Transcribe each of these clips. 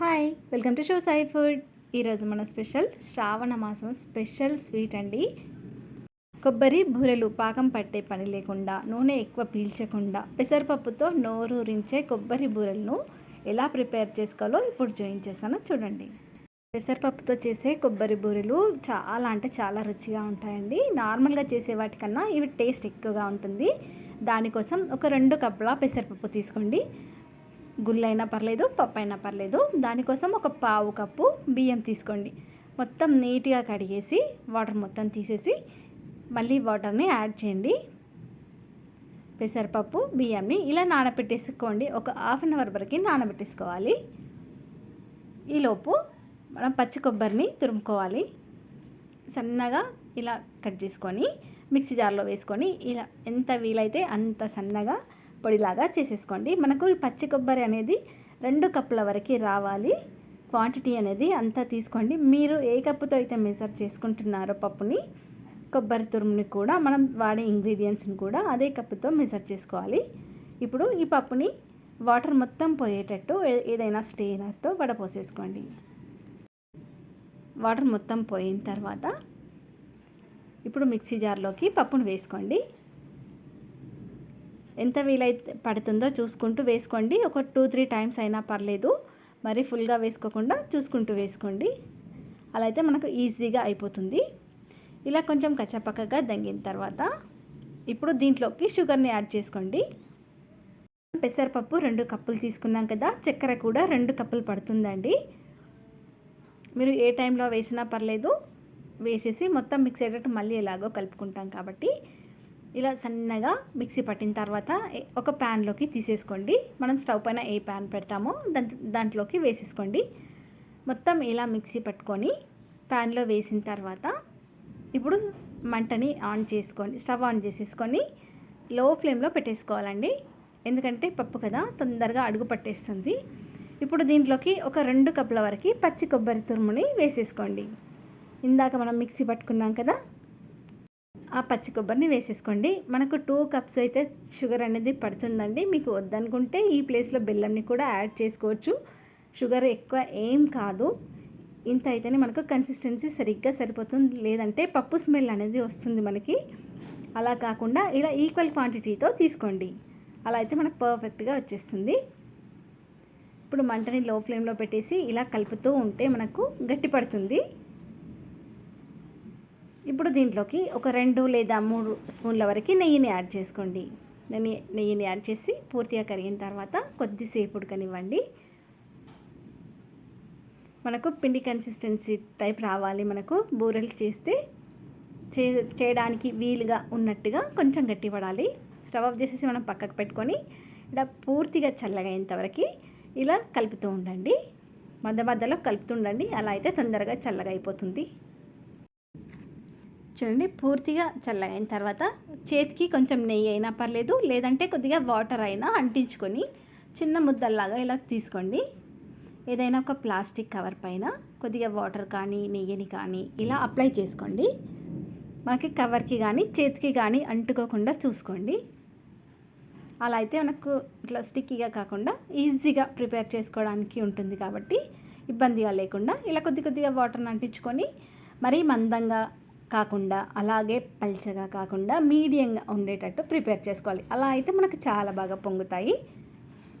Hi welcome to show Sai food ఈరోజు మన special శ్రావణ మాసం స్పెషల్ స్వీట్ అండి. కొబ్బరి బూరెలు పాకం పట్టే పని లేకుండా నూనె ఎక్కువ పీల్చకుండా పెసరపప్పుతో నోరూరించే కొబ్బరి బూరెలను ఎలా ప్రిపేర్ చేసుకోవాలో ఇప్పుడు చూపించేస్తాను చూడండి. పెసరపప్పుతో చేసే కొబ్బరి బూరెలు చాలా అంటే చాలా రుచిగా ఉంటాయండి. నార్మల్గా చేసే వాటికన్నా ఇవి టేస్ట్ ఎక్కువగా ఉంటుంది. దానికోసం ఒక రెండు కప్పుల పెసరపప్పు తీసుకోండి. గుళ్ళైనా పర్లేదు పప్పు అయినా పర్లేదు. దానికోసం ఒక పావు కప్పు బియ్యం తీసుకోండి. మొత్తం నీట్గా కడిగేసి వాటర్ మొత్తం తీసేసి మళ్ళీ వాటర్ని యాడ్ చేయండి. పెసరపప్పు బియ్యంని ఇలా నానబెట్టేసుకోండి. ఒక హాఫ్ అన్ అవర్ వరకు నానబెట్టేసుకోవాలి. ఈలోపు మనం పచ్చి కొబ్బరిని తురుముకోవాలి. సన్నగా ఇలా కట్ చేసుకొని మిక్సీ జార్లో వేసుకొని ఇలా ఎంత వీలైతే అంత సన్నగా పొడిలాగా చేసేసుకోండి. మనకు ఈ పచ్చి కొబ్బరి అనేది రెండు కప్పుల వరకు రావాలి. క్వాంటిటీ అనేది అంతా తీసుకోండి. మీరు ఏ కప్పుతో అయితే మెజర్ చేసుకుంటున్నారో పప్పుని కొబ్బరి తురుముని కూడా మనం వాడే ఇంగ్రీడియంట్స్ని కూడా అదే కప్పుతో మెజర్ చేసుకోవాలి. ఇప్పుడు ఈ పప్పుని వాటర్ మొత్తం పోయేటట్టు ఏదైనా స్టేనర్తో వడపోసేసుకోండి. వాటర్ మొత్తం పోయిన తర్వాత ఇప్పుడు మిక్సీ జార్లోకి పప్పును వేసుకోండి. ఎంత వీలైతే పడుతుందో చూసుకుంటూ వేసుకోండి. ఒక టూ త్రీ టైమ్స్ అయినా పర్లేదు. మరి ఫుల్గా వేసుకోకుండా చూసుకుంటూ వేసుకోండి. అలా అయితే మనకు ఈజీగా అయిపోతుంది. ఇలా కొంచెం కచ్చపక్కగా దంగిన తర్వాత ఇప్పుడు దీంట్లోకి షుగర్ని యాడ్ చేసుకోండి. పెసరపప్పు రెండు కప్పులు తీసుకున్నాం కదా చక్కెర కూడా రెండు కప్పులు పడుతుందండి. మీరు ఏ టైంలో వేసినా పర్లేదు. వేసేసి మొత్తం మిక్స్ అయ్యేటట్టు మళ్ళీ ఎలాగో కలుపుకుంటాం కాబట్టి ఇలా సన్నగా మిక్సీ పట్టిన తర్వాత ఒక ప్యాన్లోకి తీసేసుకోండి. మనం స్టవ్ పైన ఏ ప్యాన్ పెడతామో దాంట్లోకి వేసేసుకోండి. మొత్తం ఇలా మిక్సీ పట్టుకొని ప్యాన్లో వేసిన తర్వాత ఇప్పుడు మంటని ఆన్ చేసుకోండి. స్టవ్ ఆన్ చేసేసుకొని లో ఫ్లేమ్లో పెట్టేసుకోవాలండి. ఎందుకంటే పప్పు కదా తొందరగా అడుగు పట్టేస్తుంది. ఇప్పుడు దీంట్లోకి ఒక రెండు కప్పుల వరకు పచ్చి కొబ్బరి తురుముని వేసేసుకోండి. ఇందాక మనం మిక్సీ పట్టుకున్నాం కదా ఆ పచ్చి కొబ్బరిని వేసేసుకోండి. మనకు టూ కప్స్ అయితే షుగర్ అనేది పడుతుందండి. మీకు వద్దనుకుంటే ఈ ప్లేస్లో బెల్లంని కూడా యాడ్ చేసుకోవచ్చు. షుగర్ ఎక్కువ ఏం కాదు. ఇంత అయితేనే మనకు కన్సిస్టెన్సీ సరిగ్గా సరిపోతుంది. లేదంటే పప్పు స్మెల్ అనేది వస్తుంది మనకి. అలా కాకుండా ఇలా ఈక్వల్ క్వాంటిటీతో తీసుకోండి. అలా అయితే మనకు పర్ఫెక్ట్గా వచ్చేస్తుంది. ఇప్పుడు మంటని లో ఫ్లేమ్లో పెట్టేసి ఇలా కలుపుతూ ఉంటే మనకు గట్టి పడుతుంది. ఇప్పుడు దీంట్లోకి ఒక రెండు లేదా మూడు స్పూన్ల వరకు నెయ్యిని యాడ్ చేసుకోండి. నెయ్యి నెయ్యిని యాడ్ చేసి పూర్తిగా కరిగిన తర్వాత కొద్దిసేపు ఉడకనివ్వండి. మనకు పిండి కన్సిస్టెన్సీ టైప్ రావాలి. మనకు బూరెలు చేస్తే చే చేయడానికి వీలుగా ఉన్నట్టుగా కొంచెం గట్టి పడాలి స్టవ్ ఆఫ్ చేసేసి మనం పక్కకు పెట్టుకొని ఇలా పూర్తిగా చల్లగా అయ్యేంతవరకు ఇలా కలుపుతూ ఉండండి. మధ్య మధ్యలో కలుపుతుండండి అలా అయితే తొందరగా చల్లగా అయిపోతుంది. చూడండి పూర్తిగా చల్లగైన తర్వాత చేతికి కొంచెం నెయ్యి అయినా పర్లేదు లేదంటే కొద్దిగా వాటర్ అయినా అంటించుకొని చిన్న ముద్దల్లాగా ఇలా తీసుకోండి. ఏదైనా ఒక ప్లాస్టిక్ కవర్ పైన కొద్దిగా వాటర్ కానీ నెయ్యిని కానీ ఇలా అప్లై చేసుకోండి. మనకి కవర్కి కానీ చేతికి కానీ అంటుకోకుండా చూసుకోండి. అలా అయితే మనకు ఇట్లా స్టిక్కీగా కాకుండా ఈజీగా ప్రిపేర్ చేసుకోవడానికి ఉంటుంది కాబట్టి ఇబ్బందిగా లేకుండా ఇలా కొద్ది కొద్దిగా వాటర్ని అంటించుకొని మరీ మందంగా కాకుండా అలాగే పల్చగా కాకుండా మీడియంగా ఉండేటట్టు ప్రిపేర్ చేసుకోవాలి. అలా అయితే మనకు చాలా బాగా పొంగుతాయి.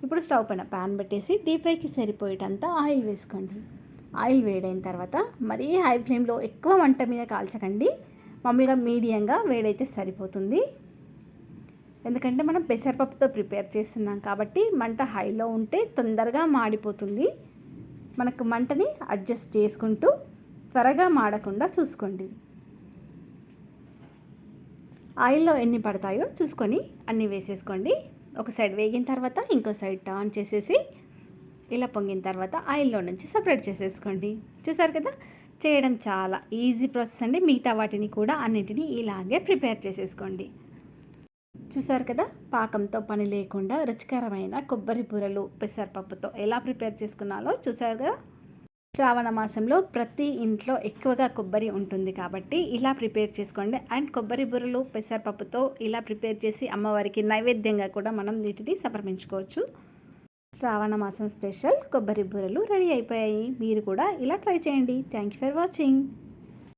ఇప్పుడు స్టవ్ పైన ప్యాన్ పెట్టేసి డీప్ ఫ్రైకి సరిపోయేటంత ఆయిల్ వేసుకోండి. ఆయిల్ వేడైన తర్వాత మరీ హై ఫ్లేమ్లో ఎక్కువ వంట మీద కాల్చకండి. మామూలుగా మీడియంగా వేడైతే సరిపోతుంది. ఎందుకంటే మనం పెసరపప్పుతో ప్రిపేర్ చేస్తున్నాం కాబట్టి మంట హైలో ఉంటే తొందరగా మాడిపోతుంది. మనకు మంటని అడ్జస్ట్ చేసుకుంటూ త్వరగా మాడకుండా చూసుకోండి. ఆయిల్లో ఎన్ని పడతాయో చూసుకొని అన్నీ వేసేసుకోండి. ఒక సైడ్ వేగిన తర్వాత ఇంకో సైడ్ టర్న్ చేసేసి ఇలా పొంగిన తర్వాత ఆయిల్లో నుంచి సపరేట్ చేసేసుకోండి. చూసారు కదా? చేయడం చాలా ఈజీ ప్రాసెస్ అండి. మిగతా వాటిని కూడా అన్నింటినీ ఇలాగే ప్రిపేర్ చేసేసుకోండి. చూసారు కదా? పాకంతో పని లేకుండా రుచికరమైన కొబ్బరి బూరలు పెసరపప్పుతో ఎలా ప్రిపేర్ చేసుకున్నాలో చూసారు కదా? శ్రావణ మాసంలో ప్రతి ఇంట్లో ఎక్కువగా కొబ్బరి ఉంటుంది కాబట్టి ఇలా ప్రిపేర్ చేసుకోండి. అండ్ కొబ్బరి బుర్రలు పెసరపప్పుతో ఇలా ప్రిపేర్ చేసి అమ్మవారికి నైవేద్యంగా కూడా మనం వీటిని సమర్పించుకోవచ్చు. శ్రావణ మాసం స్పెషల్ కొబ్బరి బుర్రలు రెడీ అయిపోయాయి. మీరు కూడా ఇలా ట్రై చేయండి. Thank you for watching.